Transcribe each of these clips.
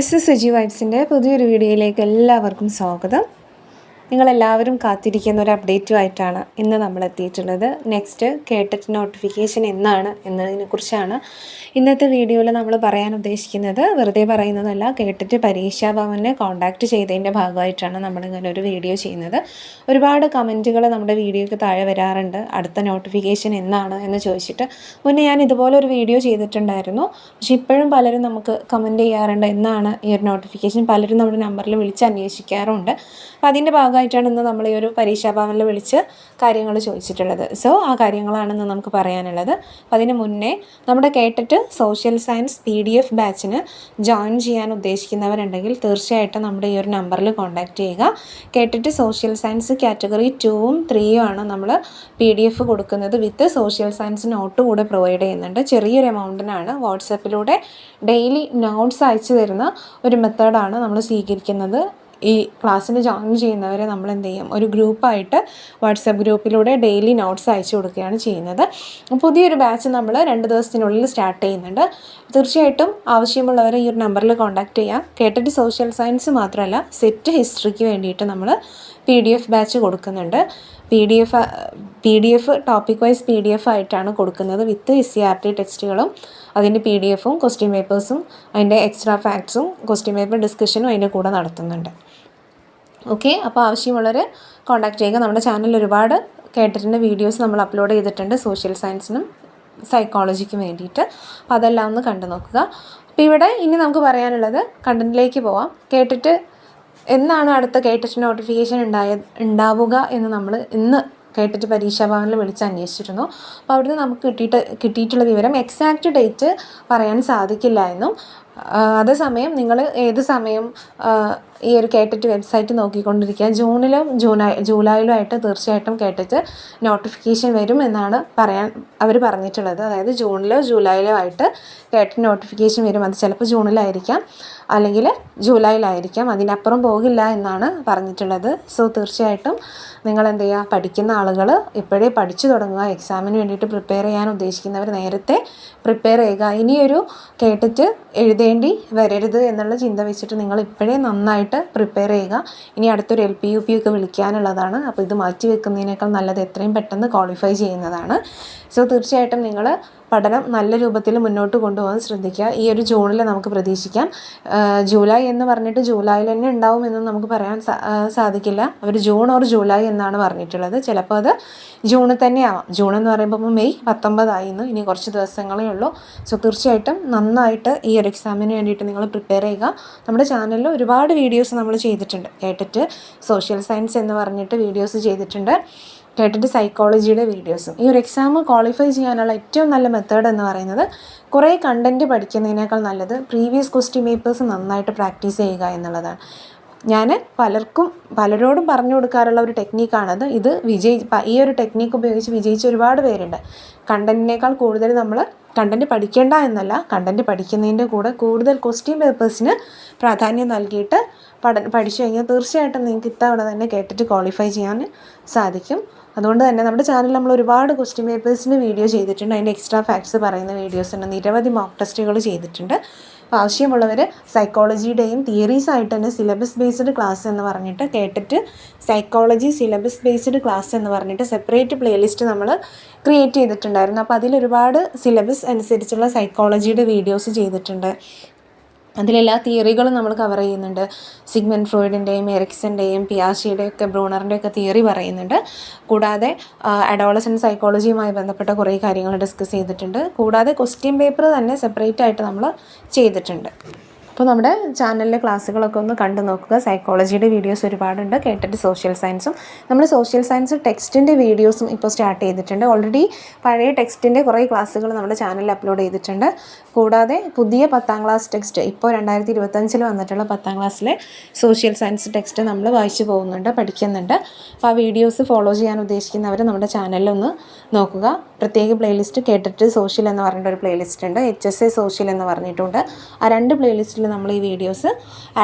S S Saji വൈബ്സിന്റെ പുതിയൊരു വീഡിയോയിലേക്ക് എല്ലാവർക്കും സ്വാഗതം. നിങ്ങളെല്ലാവരും കാത്തിരിക്കുന്ന ഒരു അപ്ഡേറ്റുമായിട്ടാണ് ഇന്ന് നമ്മൾ എത്തിയിട്ടുള്ളത് നെക്സ്റ്റ് കേട്ടിട്ട് നോട്ടിഫിക്കേഷൻ എന്നാണ് എന്നതിനെക്കുറിച്ചാണ് ഇന്നത്തെ വീഡിയോയിൽ നമ്മൾ പറയാൻ ഉദ്ദേശിക്കുന്നത്. വെറുതെ പറയുന്നതല്ല കേട്ടിട്ട് പരീക്ഷാ ഭവനെ കോൺടാക്റ്റ് ചെയ്തതിന്റെ ഭാഗമായിട്ടാണ് നമ്മളിങ്ങനെ ഒരു വീഡിയോ ചെയ്യുന്നത്. ഒരുപാട് കമന്റുകൾ നമ്മുടെ വീഡിയോയ്ക്ക് താഴെ വരാറുണ്ട്. അടുത്ത നോട്ടിഫിക്കേഷൻ എന്നാണ് എന്ന് ചോദിച്ചിട്ട്. മുന്നേ ഞാൻ ഇതുപോലെ ഒരു വീഡിയോ ചെയ്തിട്ടുണ്ടായിരുന്നു. പക്ഷെ ഇപ്പോഴും പലരും നമുക്ക് കമന്റ് ചെയ്യാറുണ്ട് എന്നാണ് ഈ ഒരു നോട്ടിഫിക്കേഷൻ പലരും നമ്മുടെ നമ്പറിൽ വിളിച്ച് അന്വേഷിക്കാറുണ്ട് അപ്പോൾ അതിന്റെ ഭാഗമായിട്ടാണ് ഇന്ന് നമ്മൾ ഈ ഒരു പരീക്ഷാഭവനിൽ വിളിച്ച് കാര്യങ്ങൾ ചോദിച്ചിട്ടുള്ളത്. സോ ആ കാര്യങ്ങളാണ് ഇന്ന് നമുക്ക് പറയാനുള്ളത്. അപ്പോൾ അതിന് മുന്നേ നമ്മുടെ കേട്ടിട്ട് social science P D F ബാച്ചിന് join ചെയ്യാൻ ഉദ്ദേശിക്കുന്നവരുണ്ടെങ്കിൽ തീർച്ചയായിട്ടും നമ്മുടെ ഈ ഒരു നമ്പറിൽ കോൺടാക്റ്റ് ചെയ്യുക. കേട്ടിട്ട് സോഷ്യൽ സയൻസ് കാറ്റഗറി ടൂവും ത്രീയും ആണ് നമ്മൾ പി ഡി എഫ് കൊടുക്കുന്നത് വിത്ത് സോഷ്യൽ സയൻസ് നോട്ട് കൂടെ പ്രൊവൈഡ് ചെയ്യുന്നുണ്ട്. ചെറിയൊരു എമൗണ്ടിനാണ് വാട്സപ്പിലൂടെ ഡെയിലി നോട്ട്സ് അയച്ചു തരുന്ന ഒരു മെത്തേഡാണ് നമ്മൾ സ്വീകരിക്കുന്നത്. ഈ ക്ലാസ്സിന് ജോയിൻ ചെയ്യുന്നവരെ നമ്മൾ എന്ത് ചെയ്യും? ഒരു ഗ്രൂപ്പായിട്ട് വാട്സപ്പ് ഗ്രൂപ്പിലൂടെ ഡെയിലി നോട്ട്സ് അയച്ചു കൊടുക്കുകയാണ് ചെയ്യുന്നത്. പുതിയൊരു ബാച്ച് നമ്മൾ രണ്ട് ദിവസത്തിനുള്ളിൽ സ്റ്റാർട്ട് ചെയ്യുന്നുണ്ട്. തീർച്ചയായിട്ടും ആവശ്യമുള്ളവർ ഈ ഒരു നമ്പറിൽ കോൺടാക്റ്റ് ചെയ്യാം. കേട്ടിട്ട് സോഷ്യൽ സയൻസ് മാത്രമല്ല സെറ്റ് ഹിസ്റ്ററിക്ക് വേണ്ടിയിട്ട് നമ്മൾ പി ഡി എഫ് ബാച്ച് കൊടുക്കുന്നുണ്ട്. P D F P D F topic wise P D F ആയിട്ടാണ് കൊടുക്കുന്നത് with S C R T ടെക്സ്റ്റുകളും അതിന്റെ പി ഡി എഫും ക്വസ്റ്റ്യൻ പേപ്പേഴ്സും അതിന്റെ എക്സ്ട്രാ ഫാക്ട്സും ക്വസ്റ്റ്യൻ പേപ്പർ ഡിസ്കഷനും അതിന്റെ കൂടെ നടത്തുന്നുണ്ട്. ഓക്കെ അപ്പോൾ ആവശ്യമുള്ളവർ കോൺടാക്ട് ചെയ്യുക. നമ്മുടെ ചാനൽ ഒരുപാട് കേട്ടിട്ടുണ്ട് വീഡിയോസ് നമ്മൾ അപ്ലോഡ് ചെയ്തിട്ടുണ്ട് സോഷ്യൽ സയൻസിനും സൈക്കോളജിക്കും വേണ്ടിയിട്ട്. അപ്പോൾ അതെല്ലാം ഒന്ന് കണ്ടു നോക്കുക അപ്പോൾ ഇവിടെ ഇനി നമുക്ക് പറയാനുള്ളത് കണ്ടന്റിലേക്ക് പോവാം. കേട്ടിട്ട് എന്നാണ് അടുത്ത കേട്ടിട്ട് നോട്ടിഫിക്കേഷൻ ഉണ്ടായ ഉണ്ടാവുക എന്ന് നമ്മൾ ഇന്ന് കേട്ടിട്ട് പരീക്ഷാ ഭവനിൽ വിളിച്ച് അന്വേഷിച്ചിരുന്നു. അപ്പോൾ അവിടുന്ന് നമുക്ക് കിട്ടിയിട്ട് കിട്ടിയിട്ടുള്ള വിവരം എക്സാക്റ്റ് ഡേറ്റ് പറയാൻ സാധിക്കില്ല എന്നും അതേസമയം നിങ്ങൾ ഏത് സമയം ഈ ഒരു കേട്ടിട്ട് വെബ്സൈറ്റ് നോക്കിക്കൊണ്ടിരിക്കുക ജൂണിലും ജൂലൈ ജൂലൈയിലും ആയിട്ട് തീർച്ചയായിട്ടും കേട്ടിട്ട് നോട്ടിഫിക്കേഷൻ വരും എന്നാണ് പറയാൻ അവർ പറഞ്ഞിട്ടുള്ളത്. അതായത് ജൂണിലോ ജൂലൈയിലോ ആയിട്ട് കേട്ടിട്ട് നോട്ടിഫിക്കേഷൻ വരും. അത് ചിലപ്പോൾ ജൂണിലായിരിക്കാം അല്ലെങ്കിൽ ജൂലൈയിലായിരിക്കാം അതിനപ്പുറം പോകില്ല എന്നാണ് പറഞ്ഞിട്ടുള്ളത്. സോ തീർച്ചയായിട്ടും നിങ്ങൾ എന്ത് ചെയ്യുക പഠിക്കുന്ന ആളുകൾ ഇപ്പോഴേ പഠിച്ചു തുടങ്ങുക. എക്സാമിന് വേണ്ടിയിട്ട് പ്രിപ്പയർ ചെയ്യാൻ ഉദ്ദേശിക്കുന്നവർ നേരത്തെ പ്രിപ്പയർ ചെയ്യുക. ഇനിയൊരു കേട്ടിട്ട് എഴുതേണ്ടി വരരുത് എന്നുള്ള ചിന്ത വെച്ചിട്ട് നിങ്ങൾ ഇപ്പോഴേ നന്നായിട്ട് പ്രിപ്പയർ ചെയ്യുക. ഇനി അടുത്തൊരു എൽ പി യു പി ഒക്കെ വിളിക്കാനുള്ളതാണ്. അപ്പോൾ ഇത് മാറ്റി വെക്കുന്നതിനേക്കാൾ നല്ലത് എത്രയും പെട്ടെന്ന് ക്വാളിഫൈ ചെയ്യുന്നതാണ്. സോ തീർച്ചയായിട്ടും നിങ്ങൾ പഠനം നല്ല രൂപത്തിൽ മുന്നോട്ട് കൊണ്ടുപോകാൻ ശ്രദ്ധിക്കുക. ഈ ഒരു ജൂണിൽ നമുക്ക് പ്രതീക്ഷിക്കാം. ജൂലൈ എന്ന് പറഞ്ഞിട്ട് ജൂലൈയിൽ തന്നെ ഉണ്ടാവും എന്ന് നമുക്ക് പറയാൻ സാധിക്കില്ല. അവർ ജൂൺ ഓർ ജൂലൈ എന്നാണ് പറഞ്ഞിട്ടുള്ളത്. ചിലപ്പോൾ അത് ജൂണിൽ തന്നെ ആവാം. ജൂൺ എന്ന് പറയുമ്പോൾ മെയ് പത്തൊമ്പതായിരുന്നു ഇനി കുറച്ച് ദിവസങ്ങളേ ഉള്ളൂ. സോ തീർച്ചയായിട്ടും നന്നായിട്ട് ഈ ഒരു എക്സാമിന് വേണ്ടിയിട്ട് നിങ്ങൾ പ്രിപ്പയർ ചെയ്യുക. നമ്മുടെ ചാനലിൽ ഒരുപാട് വീഡിയോസ് നമ്മൾ ചെയ്തിട്ടുണ്ട്. കേട്ടിട്ട് സോഷ്യൽ സയൻസ് എന്ന് പറഞ്ഞിട്ട് വീഡിയോസ് ചെയ്തിട്ടുണ്ട്. കേട്ടിട്ട് സൈക്കോളജിയുടെ വീഡിയോസും ഈ ഒരു എക്സാം ക്വാളിഫൈ ചെയ്യാനുള്ള ഏറ്റവും നല്ല മെത്തേഡ് എന്ന് പറയുന്നത് കുറേ കണ്ടന്റ് പഠിക്കുന്നതിനേക്കാൾ നല്ലത് പ്രീവിയസ് ക്വസ്റ്റ്യൻ പേപ്പേഴ്സ് നന്നായിട്ട് പ്രാക്ടീസ് ചെയ്യുക എന്നുള്ളതാണ്. ഞാൻ പലർക്കും പലരോടും പറഞ്ഞു കൊടുക്കാറുള്ള ഒരു ടെക്നീക്കാണത് ഇത് വിജയി ഈ ഒരു ടെക്നീക്ക് ഉപയോഗിച്ച് വിജയിച്ച ഒരുപാട് പേരുണ്ട്. കണ്ടന്റിനേക്കാൾ കൂടുതൽ നമ്മൾ കണ്ടന്റ് പഠിക്കേണ്ട എന്നല്ല കണ്ടന്റ് പഠിക്കുന്നതിന്റെ കൂടെ കൂടുതൽ ക്വസ്റ്റ്യൻ പേപ്പേഴ്സിന് പ്രാധാന്യം നൽകിയിട്ട് പഠ പഠിച്ചു കഴിഞ്ഞാൽ തീർച്ചയായിട്ടും നിങ്ങൾക്ക് ഇത്തവണ തന്നെ കേട്ടിട്ട് ക്വാളിഫൈ ചെയ്യാൻ സാധിക്കും. അതുകൊണ്ട് തന്നെ നമ്മുടെ ചാനലിൽ നമ്മൾ ഒരുപാട് ക്വസ്റ്റ്യൻ പേപ്പേഴ്സിന് വീഡിയോ ചെയ്തിട്ടുണ്ട്. അതിന്റെ എക്സ്ട്രാ ഫാക്ട്സ് പറയുന്ന വീഡിയോസ് ഉണ്ട്. നിരവധി മോക്ക് ടെസ്റ്റുകൾ ചെയ്തിട്ടുണ്ട്. ആവശ്യമുള്ളവർ സൈക്കോളജിയുടെയും തിയറീസ് ആയിട്ട് തന്നെ സിലബസ് ബേസ്ഡ് ക്ലാസ് എന്ന് പറഞ്ഞിട്ട് കേട്ടിട്ട് സൈക്കോളജി സിലബസ് ബേസ്ഡ് ക്ലാസ് എന്ന് പറഞ്ഞിട്ട് സെപ്പറേറ്റ് പ്ലേലിസ്റ്റ് നമ്മൾ ക്രിയേറ്റ് ചെയ്തിട്ടുണ്ടായിരുന്നു. അപ്പോൾ അതിൽ ഒരുപാട് സിലബസ് അനുസരിച്ചുള്ള സൈക്കോളജിയുടെ വീഡിയോസ് ചെയ്തിട്ടുണ്ട്. അതിലെല്ലാ തിയറികളും നമ്മൾ കവർ ചെയ്യുന്നുണ്ട്. സിഗ്മൻ ഫ്രോയിഡിന്റെയും എറിക്സന്റെയും പിയാഷിയുടെയൊക്കെ ബ്രൂണറിന്റെയൊക്കെ തിയറി പറയുന്നുണ്ട്. കൂടാതെ അഡോളസൻ സൈക്കോളജിയുമായി ബന്ധപ്പെട്ട കുറേ കാര്യങ്ങൾ ഡിസ്കസ് ചെയ്തിട്ടുണ്ട്. കൂടാതെ ക്വസ്റ്റ്യൻ പേപ്പർ തന്നെ സെപ്പറേറ്റ് ആയിട്ട് നമ്മൾ ചെയ്തിട്ടുണ്ട്. അപ്പോൾ നമ്മുടെ ചാനലിലെ ക്ലാസ്സുകളൊക്കെ ഒന്ന് കണ്ടു നോക്കുക. സൈക്കോളജിയുടെ വീഡിയോസ് ഒരുപാടുണ്ട്. കേട്ടിട്ട് സോഷ്യൽ സയൻസും നമ്മൾ സോഷ്യൽ സയൻസ് ടെക്സ്റ്റിന്റെ വീഡിയോസും ഇപ്പോൾ സ്റ്റാർട്ട് ചെയ്തിട്ടുണ്ട്. ഓൾറെഡി പഴയ ടെക്സ്റ്റിന്റെ കുറേ ക്ലാസ്സുകൾ നമ്മുടെ ചാനലിൽ അപ്ലോഡ് ചെയ്തിട്ടുണ്ട്. കൂടാതെ പുതിയ പത്താം ക്ലാസ് ടെക്സ്റ്റ് ഇപ്പോൾ രണ്ടായിരത്തി ഇരുപത്തഞ്ചിൽ വന്നിട്ടുള്ള പത്താം ക്ലാസ്സിലെ സോഷ്യൽ സയൻസ് ടെക്സ്റ്റ് നമ്മൾ വായിച്ചു പോകുന്നുണ്ട് പഠിക്കുന്നുണ്ട്. അപ്പോൾ ആ വീഡിയോസ് ഫോളോ ചെയ്യാൻ ഉദ്ദേശിക്കുന്നവർ നമ്മുടെ ചാനലിലൊന്ന് നോക്കുക. പ്രത്യേക പ്ലേലിസ്റ്റ് കേട്ടിട്ട് സോഷ്യൽ എന്ന് പറഞ്ഞിട്ട് ഒരു പ്ലേലിസ്റ്റ് ഉണ്ട്. എച്ച് എസ് എ സോഷ്യൽ എന്ന് പറഞ്ഞിട്ടുണ്ട്. ആ രണ്ട് പ്ലേലിസ്റ്റിൽ നമ്മൾ ഈ വീഡിയോസ്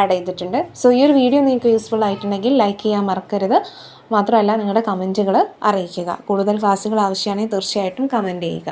ആഡ് ചെയ്തിട്ടുണ്ട്. സോ ഈ ഒരു വീഡിയോ നിങ്ങൾക്ക് യൂസ്ഫുൾ ആയിട്ടുണ്ടെങ്കിൽ ലൈക്ക് ചെയ്യാൻ മറക്കരുത്. മാത്രമല്ല നിങ്ങളുടെ കമന്റുകൾ അറിയിക്കുക. കൂടുതൽ ക്ലാസ്സുകൾ ആവശ്യമാണെങ്കിൽ തീർച്ചയായിട്ടും കമന്റ് ചെയ്യുക.